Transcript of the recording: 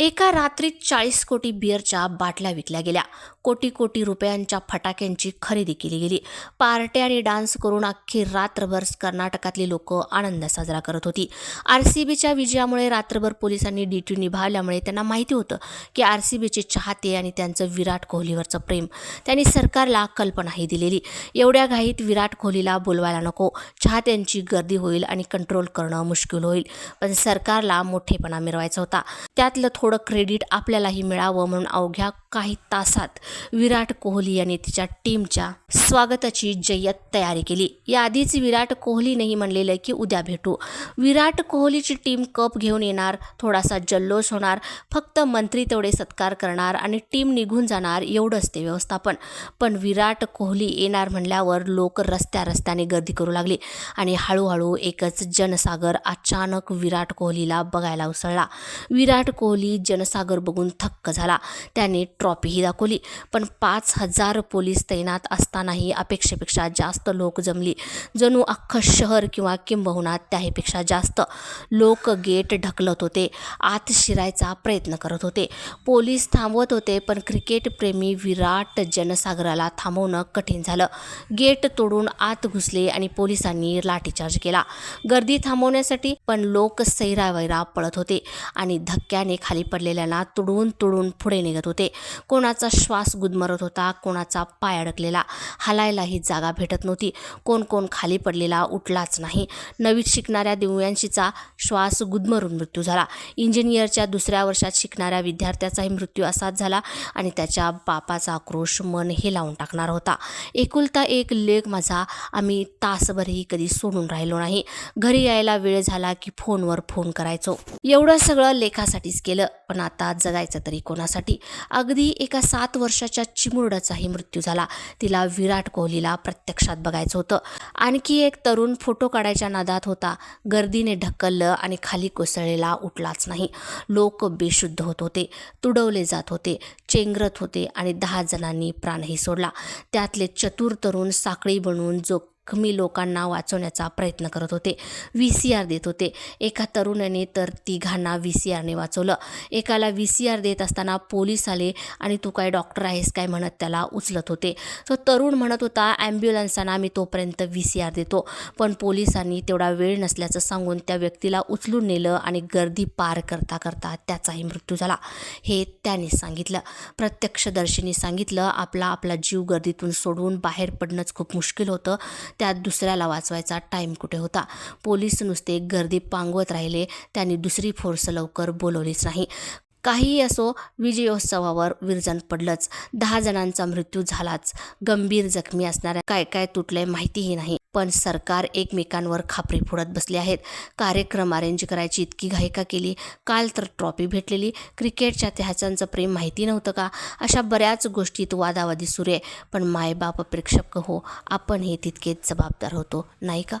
एका रात्रीत चाळीस कोटी बिअरच्या बाटल्या विकल्या गेल्या. कोटी कोटी रुपयांच्या फटाक्यांची खरेदी केली गेली. पार्ट्या आणि डान्स करून अख्खी रात्रभर कर्नाटकातली लोक आनंद साजरा करत होती. आर सी बीच्या विजयामुळे रात्रभर पोलिसांनी ड्युटी निभावल्यामुळे त्यांना माहिती होतं की आर सी बीचे चाहते आणि त्यांचं विराट कोहलीवरचं प्रेम. त्यांनी सरकारला कल्पनाही दिलेली. एवढ्या घाईत विराट कोहलीला बोलवायला नको. चाहत्यांची गर्दी होईल आणि कंट्रोल करणं मुश्किल होईल. पण सरकारला मोठेपणा मिरवायचा होता. त्यातलं थोडं थोडं क्रेडिट आपल्यालाही मिळावं म्हणून अवघ्या काही तासात विराट कोहली याने तिच्या टीमच्या स्वागताची जय्यत तयारी केली. याआधीच विराट कोहलीनेही म्हणलेलं की उद्या भेटू. विराट कोहलीची टीम कप घेऊन येणार थोडासा जल्लोष होणार फक्त मंत्री तेवढे सत्कार करणार आणि टीम निघून जाणार एवढंच ते व्यवस्थापन. पण विराट कोहली येणार म्हणल्यावर लोक रस्त्या रस्त्याने गर्दी करू लागली आणि हळूहळू एकच जनसागर अचानक विराट कोहलीला बघायला उसळला. विराट कोहली जनसागर बघून थक्क झाला. त्याने ट्रॉफीही दाखवली पण पाच हजार पोलीस तैनात असतानाही अपेक्षेपेक्षा जास्त लोक जमली. जणू अख्खं शहर किंवा किंबहुना त्याहीपेक्षा जास्त. लोक गेट ढकलत होते आत शिरायचा प्रयत्न करत होते. पोलीस थांबवत होते पण क्रिकेटप्रेमी विराट जनसागराला थांबवणं कठीण झालं. गेट तोडून आत घुसले आणि पोलिसांनी लाठीचार्ज केला. गर्दी थांबवण्यासाठी पण लोक सैरावैरा पळत होते आणि धक्क्याने खाली पडलेल्यांना तुडवून तुडून पुढे निघत होते. कोणाचा श्वास गुदमरत होता कोणाचा पाय अडकलेला. हलायलाही जागा भेटत नव्हती. कोण कोण खाली पडलेला उठलाच नाही. नवीन शिकणाऱ्या दिव्यांशीचा श्वास गुदमरून मृत्यू झाला. इंजिनियरच्या दुसऱ्या वर्षात शिकणाऱ्या विद्यार्थ्याचाही मृत्यू असाच झाला आणि त्याच्या बापाचा आक्रोश मन हे लावून टाकणार होता. एकुलता एक लेख माझा आम्ही तासभरही कधी सोडून राहिलो नाही. घरी यायला वेळ झाला की फोनवर फोन करायचो. एवढं सगळं लेखासाठीच केलं. पण आता जगायचं तरी कोणासाठी? अगदी एका सात वर्षाच्या चिमुरडाचाही मृत्यू झाला. तिला विराट कोहलीला प्रत्यक्षात बघायचं होतं. आणखी एक तरुण फोटो काढायच्या नादात होता. गर्दीने ढकललं आणि खाली कोसळलेला उठलाच नाही. लोक बेशुद्ध होत होते. तुडवले जात होते. चेंगरत होते आणि दहा जणांनी प्राणही सोडला. त्यातले चतुर तरुण साखळी बनवून जो जखमी लोकांना वाचवण्याचा प्रयत्न करत होते. व्ही सी आर देत होते. एका तरुणाने तर तिघांना व्ही सी आरने वाचवलं. एकाला व्ही सी आर देत असताना पोलीस आले आणि तू काय डॉक्टर आहेस काय म्हणत त्याला उचलत होते. तर तरुण म्हणत होता ॲम्ब्युलन्सांना मी तोपर्यंत व्ही सी आर देतो. पण पोलिसांनी तेवढा वेळ नसल्याचं सांगून त्या व्यक्तीला उचलून नेलं आणि गर्दी पार करता करता त्याचाही मृत्यू झाला. हे त्याने सांगितलं. प्रत्यक्षदर्शींनी सांगितलं आपला आपला जीव गर्दीतून सोडून बाहेर पडणंच खूप मुश्किल होतं. त्यात दुसऱ्याला वाचवायचा टाईम कुठे होता? पोलीस नुसते गर्दी पांगवत राहिले. त्यांनी दुसरी फोर्स लवकर बोलवलीच नाही. काहीही असो विजयोत्सवावर विरजण पडलंच. दहा जणांचा मृत्यू झालाच. गंभीर जखमी असणाऱ्या काय काय तुटलंय माहितीही नाही. पण सरकार एकमेकांवर खापरी फोडत बसले आहेत. कार्यक्रम अरेंज करायची इतकी घाई का केली. काल तर ट्रॉफी भेटलेली. क्रिकेटच्या त्याच्यांचं प्रेम माहिती नव्हतं का? अशा बऱ्याच गोष्टीत वादावादी सुरू आहे. पण मायबाप प्रेक्षक हो आपण हे तितकेच जबाबदार होतो. नाही का?